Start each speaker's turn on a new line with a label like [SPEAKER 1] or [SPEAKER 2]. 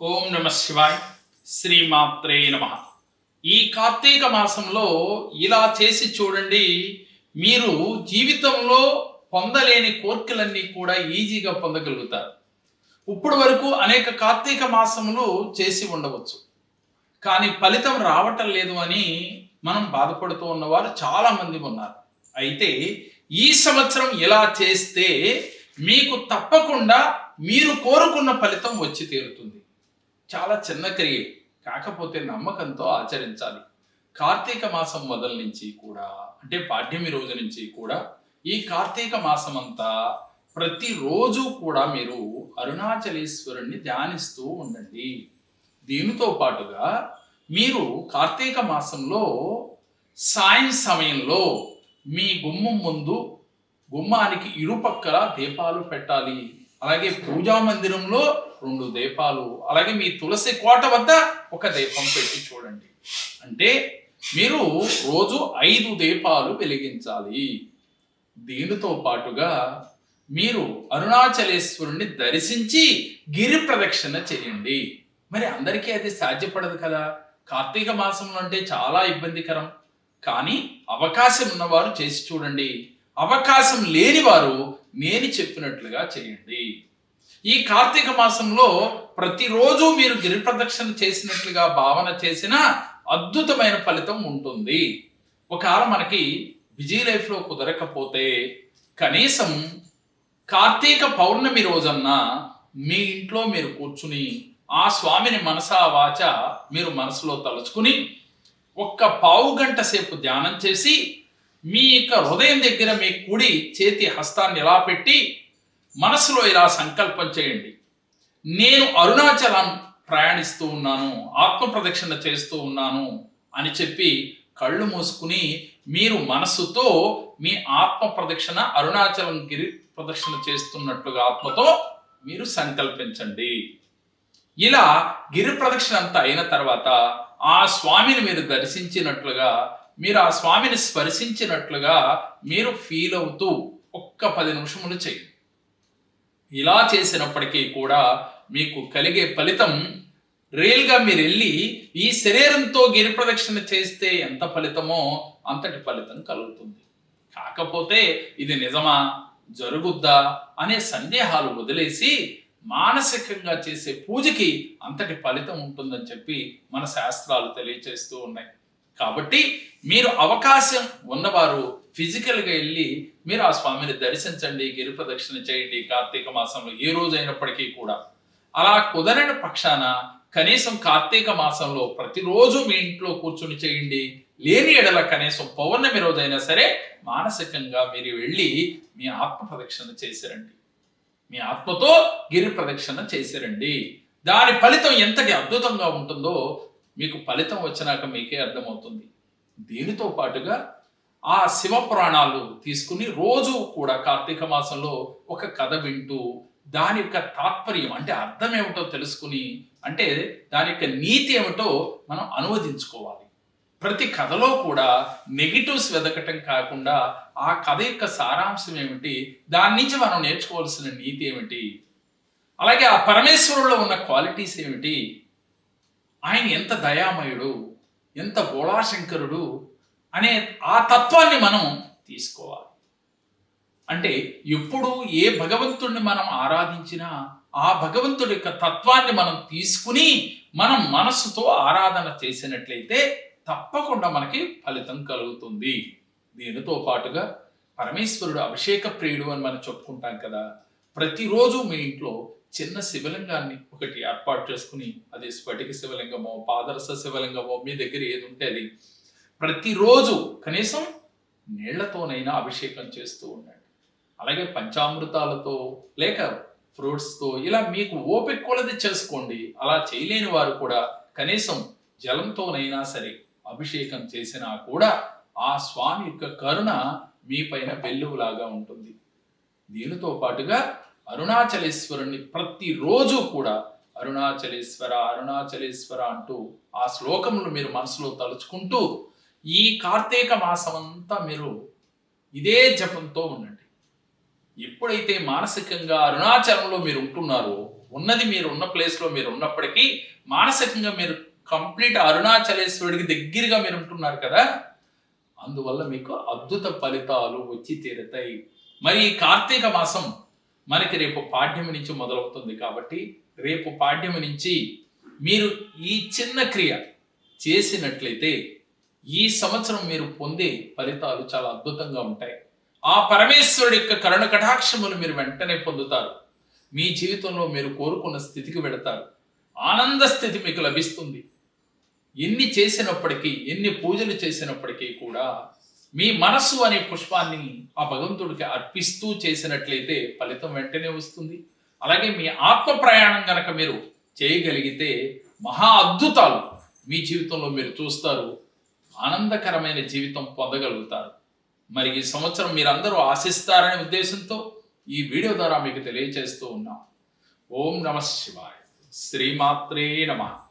[SPEAKER 1] ఓం నమ శివాయ్ శ్రీమాత్రే నమ. ఈ కార్తీక మాసంలో ఇలా చేసి చూడండి మీరు జీవితంలో పొందలేని కోర్కెలన్నీ కూడా ఈజీగా పొందగలుగుతారు. ఇప్పుడు వరకు అనేక కార్తీక మాసములు చేసి ఉండవచ్చు. కానీ ఫలితం రావటం లేదు అని మనం బాధపడుతూ ఉన్నవారు చాలా మంది ఉన్నారు. అయితే ఈ సంవత్సరం ఇలా చేస్తే మీకు తప్పకుండా మీరు కోరుకున్న ఫలితం వచ్చి తీరుతుంది. చాలా చిన్న క్రియే. కాకపోతే నమ్మకంతో ఆచరించాలి. కార్తీక మాసం మొదల నుంచి కూడా అంటే పాడ్యమి రోజు నుంచి కూడా ఈ కార్తీక మాసం అంతా ప్రతిరోజు కూడా మీరు అరుణాచలేశ్వరుణ్ణి ధ్యానిస్తూ ఉండండి. దీనితో పాటుగా మీరు కార్తీక మాసంలో సాయం సమయంలో మీ గుమ్మం ముందు గుమ్మానికి ఇరుపక్కల దీపాలు పెట్టాలి. అలాగే పూజా మందిరంలో రెండు దీపాలు అలాగే మీ తులసి కోట వద్ద ఒక దీపం పెట్టి చూడండి. అంటే మీరు రోజు ఐదు దీపాలు వెలిగించాలి. దీనితో పాటుగా మీరు అరుణాచలేశ్వరుణ్ణి దర్శించి గిరి ప్రదక్షిణ చేయండి. మరి అందరికీ అది సాధ్యపడదు కదా? కార్తీక మాసంలో అంటే చాలా ఇబ్బందికరం. కానీ అవకాశం ఉన్నవారు చేసి చూడండి. అవకాశం లేని వారు నేను చెప్పినట్లుగా చేయండి. ఈ కార్తీక మాసంలో ప్రతిరోజు మీరు గిరి ప్రదక్షిణ చేసినట్లుగా భావన చేసిన అద్భుతమైన ఫలితం ఉంటుంది. ఒకవేళ మనకి బిజీ లైఫ్లో కుదరకపోతే కనీసం కార్తీక పౌర్ణమి రోజన్న మీ ఇంట్లో మీరు కూర్చుని ఆ స్వామిని మనసా వాచ మీరు మనసులో తలుచుకుని ఒక్క పావు గంట సేపు ధ్యానం చేసి మీ యొక్క హృదయం దగ్గర మీ కుడి చేతి హస్తాన్ని ఇలా పెట్టి మనసులో ఇలా సంకల్పం చేయండి. నేను అరుణాచలం ప్రయాణిస్తూ ఉన్నాను ఆత్మ ప్రదక్షిణ చేస్తూ ఉన్నాను అని చెప్పి కళ్ళు మూసుకుని మీరు మనస్సుతో మీ ఆత్మ ప్రదక్షిణ అరుణాచలం గిరి ప్రదక్షిణ చేస్తున్నట్టుగా ఆత్మతో మీరు సంకల్పించండి. ఇలా గిరి ప్రదక్షిణ అంతా అయిన తర్వాత ఆ స్వామిని మీరు దర్శించినట్లుగా మీరు ఆ స్వామిని స్పర్శించినట్లుగా మీరు ఫీల్ అవుతూ ఒక్క పది నిమిషములు చేయండి ఇలా చేసినప్పటికీ కూడా మీకు కలిగే ఫలితం రియల్గా మీరు వెళ్ళి ఈ శరీరంతో గిరి ప్రదక్షిణ చేస్తే ఎంత ఫలితమో అంతటి ఫలితం కలుగుతుంది. కాకపోతే ఇది నిజమా? జరుగుద్దా? అనే సందేహాలు వదిలేసి మానసికంగా చేసే పూజకి అంతటి ఫలితం ఉంటుందని చెప్పి మన శాస్త్రాలు తెలియచేస్తూ ఉన్నాయి. కాబట్టి మీరు అవకాశం ఉన్నవారు ఫిజికల్గా వెళ్ళి మీరు ఆ స్వామిని దర్శించండి గిరి ప్రదక్షిణ చేయండి కార్తీక మాసంలో ఏ రోజు అయినప్పటికీ కూడా. అలా కుదరని పక్షాన కనీసం కార్తీక మాసంలో ప్రతిరోజు మీ ఇంట్లో కూర్చుని చేయండి. లేని ఎడల కనీసం పౌర్ణమి రోజైనా సరే మానసికంగా మీరు వెళ్ళి మీ ఆత్మ ప్రదక్షిణ చేసిరండి. మీ ఆత్మతో గిరి ప్రదక్షిణ చేసిరండి. దాని ఫలితం ఎంతటి అద్భుతంగా ఉంటుందో మీకు ఫలితం వచ్చినాక మీకే అర్థమవుతుంది. దీనితో పాటుగా ఆ శివ పురాణాలు తీసుకుని రోజు కూడా కార్తీక మాసంలో ఒక కథ వింటూ దాని యొక్క తాత్పర్యం అంటే అర్థం ఏమిటో తెలుసుకుని అంటే దాని యొక్క నీతి ఏమిటో మనం అనువదించుకోవాలి. ప్రతి కథలో కూడా నెగిటివ్స్ వెదకటం కాకుండా ఆ కథ యొక్క సారాంశం ఏమిటి దాని నుంచి మనం నేర్చుకోవాల్సిన నీతి ఏమిటి అలాగే ఆ పరమేశ్వరులో ఉన్న క్వాలిటీస్ ఏమిటి ఆయన ఎంత దయామయుడు ఎంత బోళాశంకరుడు అనే ఆ తత్వాన్ని మనం తీసుకోవాలి. అంటే ఎప్పుడు ఏ భగవంతుడిని మనం ఆరాధించినా ఆ భగవంతుడి యొక్క తత్వాన్ని మనం తీసుకుని మనం మనస్సుతో ఆరాధన చేసినట్లయితే తప్పకుండా మనకి ఫలితం కలుగుతుంది. దీనితో పాటుగా పరమేశ్వరుడు అభిషేక ప్రియుడు అని మనం చెప్పుకుంటాం కదా ప్రతిరోజు మీ ఇంట్లో చిన్న శివలింగాన్ని ఒకటి ఏర్పాటు చేసుకుని అది స్ఫటిక శివలింగమో పాదరస శివలింగమో మీ దగ్గర ఏది ఉంటే అది ప్రతిరోజు కనీసం నీళ్ళతోనైనా అభిషేకం చేస్తూ ఉండండి. అలాగే పంచామృతాలతో లేక ఫ్రూట్స్తో ఇలా మీకు ఓపిక కొలది చేసుకోండి. అలా చేయలేని వారు కూడా కనీసం జలంతోనైనా సరే అభిషేకం చేసినా కూడా ఆ స్వామి యొక్క కరుణ మీ పైన వెల్లువలాగా ఉంటుంది. దీనితో పాటుగా అరుణాచలేశ్వరుణ్ణి ప్రతిరోజు కూడా అరుణాచలేశ్వర అరుణాచలేశ్వర అంటూ ఆ శ్లోకములు మీరు మనసులో తలుచుకుంటూ ఈ కార్తీక మాసం అంతా మీరు ఇదే జపంతో ఉండండి. ఎప్పుడైతే మానసికంగా అరుణాచలంలో మీరు ఉంటున్నారో ఉన్నది మీరు ఉన్న ప్లేస్లో మీరు ఉన్నప్పటికీ మానసికంగా మీరు కంప్లీట్ అరుణాచలేశ్వరుడికి దగ్గరగా మీరు ఉంటున్నారు కదా అందువల్ల మీకు అద్భుత ఫలితాలు వచ్చి తీరుతాయి. మరి ఈ కార్తీక మాసం మనకి రేపు పాఠ్యం నుంచి మొదలవుతుంది కాబట్టి రేపు పాఠ్యం నుంచి మీరు ఈ చిన్న క్రియ చేసినట్లయితే ఈ సంవత్సరం మీరు పొందే ఫలితాలు చాలా అద్భుతంగా ఉంటాయి. ఆ పరమేశ్వరుడి యొక్క కరుణ కటాక్షములు మీరు వెంటనే పొందుతారు. మీ జీవితంలో మీరు కోరుకున్న స్థితికి వెడతారు ఆనంద స్థితి మీకు లభిస్తుంది. ఎన్ని చేసినప్పటికీ ఎన్ని పూజలు చేసినప్పటికీ కూడా మీ మనస్సు అనే పుష్పాన్ని ఆ భగవంతుడికి అర్పిస్తూ చేసినట్లయితే ఫలితం వెంటనే వస్తుంది. అలాగే మీ ఆత్మ ప్రయాణం కనుక మీరు చేయగలిగితే మహా అద్భుతాలు మీ జీవితంలో మీరు చూస్తారు. ఆనందకరమైన జీవితం పొందగలుగుతారు. మరి ఈ సంవత్సరం మీరందరూ ఆశిస్తారనే ఉద్దేశంతో ఈ వీడియో ద్వారా మీకు తెలియజేస్తూ ఉన్నాం. ఓం నమ శివాయ. శ్రీమాత్రే నమః.